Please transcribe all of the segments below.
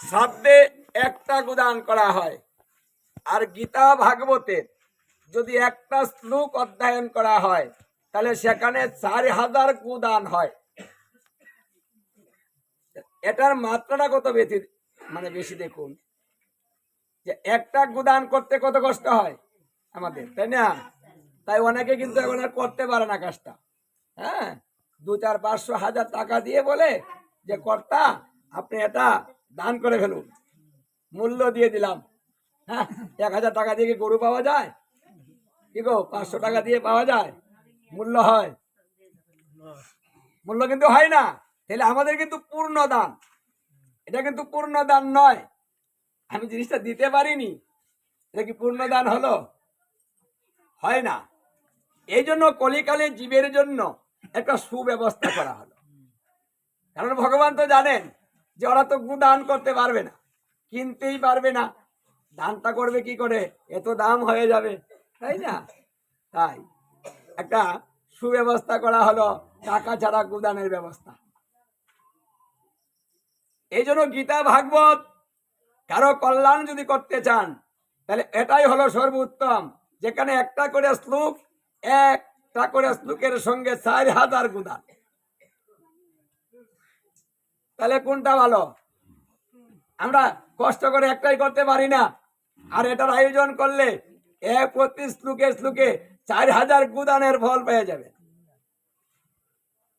শ্রাদ্ধে একটা গুদান করা হয়। আর গীতা ভাগবতের যদি একটা শ্লোক অধ্যয়ন করা হয়, তাহলে সেখানে চার হাজার গুদান হয়। এটার মাত্রাটা কত বেশি? মানে বেশি দেখুন। যে একটা গুদান করতে কত কষ্ট হয়? আমাদের, তাই না? তাই অনেকে কিন্তু এখন আর করতে পারে না কাজটা। হ্যাঁ? দু চার পাঁচশো হাজার টাকা দিয়ে বলে যে, কর্তা, আপনি এটা দান করে ফেলুন। মূল্য দিয়ে দিলাম। হ্যাঁ এক হাজার টাকা দিয়ে কি গরু পাওয়া যায়? কি গো, পাঁচশো টাকা দিয়ে পাওয়া যায়? মূল্য হয়। মূল্য কিন্তু হয় না। তাহলে আমাদের কিন্তু পূর্ণ দান। এটা কিন্তু পূর্ণ দান নয়। আমি জিনিসটা দিতে পারিনি। এটা কি পূর্ণ দান হলো? হয় না। এই জন্য কলিকালে জীবের জন্য একটা সুব্যবস্থা করা হলো। কারণ ভগবান তো জানেন যে ওরা তো গুদান করতে পারবে না, কিনতেই পারবে না। দানটা করবে কি করে? এত দাম হয়ে যাবে, তাই না? তাই একটা সুব্যবস্থা করা হলো টাকা ছাড়া গুদানের ব্যবস্থা। এই জন্য গীতা ভাগবত, কারও কল্যাণ যদি করতে চান, তাহলে এটাই হলো সর্বোত্তম। যেখানে একটা করে শ্লোক, একটা করে শ্লোকের সঙ্গে চার হাজার গুদান। তাহলে কোনটা ভালো? আমরা কষ্ট করে একটাই করতে পারি না। আর এটার আয়োজন করলে এক প্রতি শ্লোকে শ্লোকে চার হাজার গুদানের ফল পেয়ে যাবে।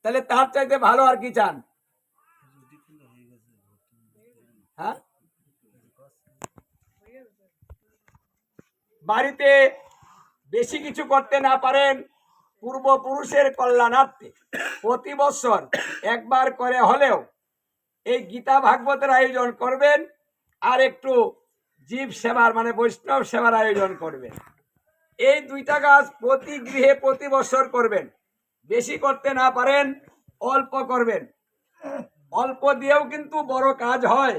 তাহলে তার চাইতে ভালো আর কি চান? হ্যাঁ? বাড়িতে বেশি কিছু করতে না পারেন পূর্বপুরুষের কল্যাণার্থে। প্রতি বছর একবার করে হলেও এই গীতা ভাগবতের আয়োজন করবেন আর একটু জীব সেবার মানে বৈষ্ণব সেবার আয়োজন করবেন। এই দুইটা কাজ প্রতি গৃহে প্রতি বছর করবেন। বেশি করতে না পারেন, অল্প করবেন। অল্প দিয়েও কিন্তু বড় কাজ হয়।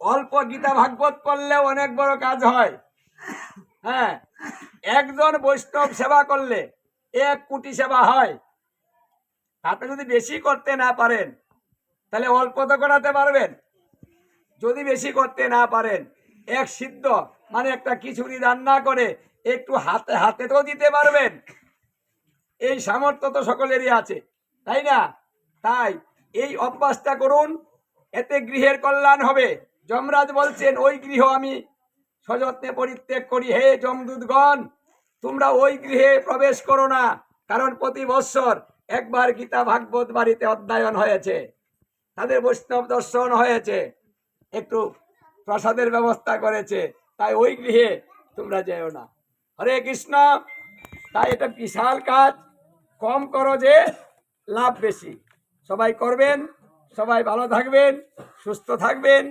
অল্প গীতা ভাগবত করলেও অনেক বড় কাজ হয়। হ্যাঁ একজন বৈষ্ণব সেবা করলে এক কোটি সেবা হয়। আপনি যদি বেশি করতে না পারেন তাহলে অল্প তো করাতে পারবেন। যদি বেশি করতে না পারেন, এক সিদ্ধ মানে একটা খিচুড়ি রান্না করে একটু হাতে হাতে তো দিতে পারবেন। এই সামর্থ্য তো সকলেরই আছে, তাই না? তাই এই অভ্যাসটা করুন, এতে গৃহের কল্যাণ হবে। যমরাজ বলছেন, ওই গৃহ আমি সযত্নে পরিত্যাগ করি। হে যমদূতগণ, তোমরা ওই গৃহে প্রবেশ করো না, কারণ প্রতি বৎসর একবার গীতা ভাগবত বাড়িতে অধ্যয়ন হয়েছে। তাদের বৈষ্ণব দর্শন হয়েছে, একটু প্রসাদের ব্যবস্থা করেছে, তাই ওই গৃহে তোমরা যেও না। হরে কৃষ্ণ, তাই এটা বিশাল কাজ, কম করো যে লাভ বেশি। সবাই করবেন, সবাই ভালো থাকবেন, সুস্থ থাকবেন।